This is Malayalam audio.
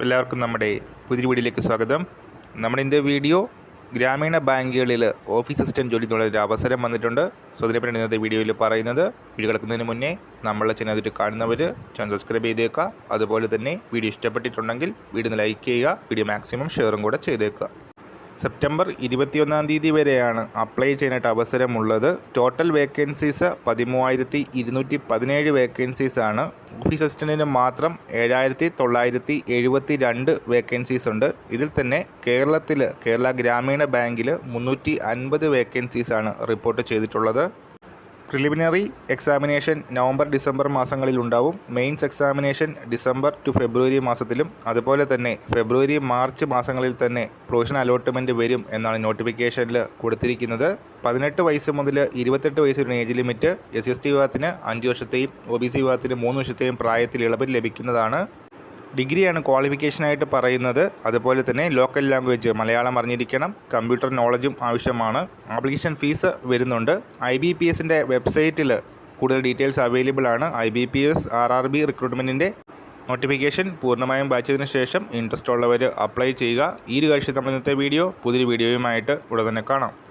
എല്ലാവർക്കും നമ്മുടെ പുതിയ വീഡിയോയിലേക്ക് സ്വാഗതം. നമ്മുടെ വീഡിയോ ഗ്രാമീണ ബാങ്കുകളിൽ ഓഫീസ് അസിസ്റ്റന്റ് ജോലി ഒരു അവസരം വന്നിട്ടുണ്ട്. സോ അതിനെപ്പറ്റി ഇന്നത്തെ വീഡിയോയിൽ പറയുന്നത്. വീഡിയോ കിടക്കുന്നതിന് മുന്നേ നമ്മളെ ചാനൽ കാണുന്നവർ ചാനൽ സബ്സ്ക്രൈബ് ചെയ്തേക്കുക. അതുപോലെ തന്നെ വീഡിയോ ഇഷ്ടപ്പെട്ടിട്ടുണ്ടെങ്കിൽ വീഡിയോ ലൈക്ക് ചെയ്യുക. വീഡിയോ മാക്സിമം ഷെയറും കൂടെ ചെയ്തേക്കുക. സെപ്റ്റംബർ ഇരുപത്തിയൊന്നാം തീയതി വരെയാണ് അപ്ലൈ ചെയ്യാനായിട്ട് അവസരമുള്ളത്. ടോട്ടൽ വേക്കൻസീസ് പതിമൂവായിരത്തി ഇരുന്നൂറ്റി പതിനേഴ് വേക്കൻസീസ് ആണ് ഓഫീസ് അസിസ്റ്റന്റിന് മാത്രം ഏഴായിരത്തി തൊള്ളായിരത്തി എഴുപത്തി രണ്ട് വേക്കൻസീസ് ഉണ്ട്. ഇതിൽ തന്നെ കേരളത്തിൽ കേരള ഗ്രാമീണ ബാങ്കിൽ മുന്നൂറ്റി അൻപത് വേക്കൻസീസ് ആണ് റിപ്പോർട്ട് ചെയ്തിട്ടുള്ളത്. പ്രിലിമിനറി എക്സാമിനേഷൻ നവംബർ ഡിസംബർ മാസങ്ങളിൽ ഉണ്ടാവും. Mains examination December to February മാസത്തിലും. അതുപോലെ തന്നെ ഫെബ്രുവരി മാർച്ച് മാസങ്ങളിൽ തന്നെ പ്രൊവിഷണൽ അലോട്ട്മെന്റ് വരും എന്നാണ് നോട്ടിഫിക്കേഷനിൽ കൊടുത്തിരിക്കുന്നത്. പതിനെട്ട് വയസ്സ് മുതൽ ഇരുപത്തെട്ട് വയസ്സ് വരെ age limit S S T വിഭാഗത്തിന് അഞ്ച് വർഷത്തെയും ഒ ബി സി വിഭാഗത്തിന് മൂന്ന് വർഷത്തെയും പ്രായത്തിൽ ഇളവ് ലഭിക്കുന്നതാണ്. ഡിഗ്രിയാണ് ക്വാളിഫിക്കേഷനായിട്ട് പറയുന്നത്. അതുപോലെ തന്നെ ലോക്കൽ ലാംഗ്വേജ് മലയാളം അറിഞ്ഞിരിക്കണം. കമ്പ്യൂട്ടർ നോളജും ആവശ്യമാണ്. ആപ്ലിക്കേഷൻ ഫീസ് വരുന്നുണ്ട്. ഐ ബി പി എസിന്റെ വെബ്സൈറ്റിൽ കൂടുതൽ ഡീറ്റെയിൽസ് അവൈലബിൾ ആണ്. I B P S R R B റിക്രൂട്ട്മെന്റിന്റെ notification പൂർണമായും വായിച്ചതിന് ശേഷം ഇൻട്രസ്റ്റ് ഉള്ളവർ അപ്ലൈ ചെയ്യുക. ഈ ഒരു കാഴ്ച നമ്മൾ ഇന്നത്തെ വീഡിയോ പുതിയൊരു വീഡിയോയുമായിട്ട് ഉടൻ തന്നെ കാണാം.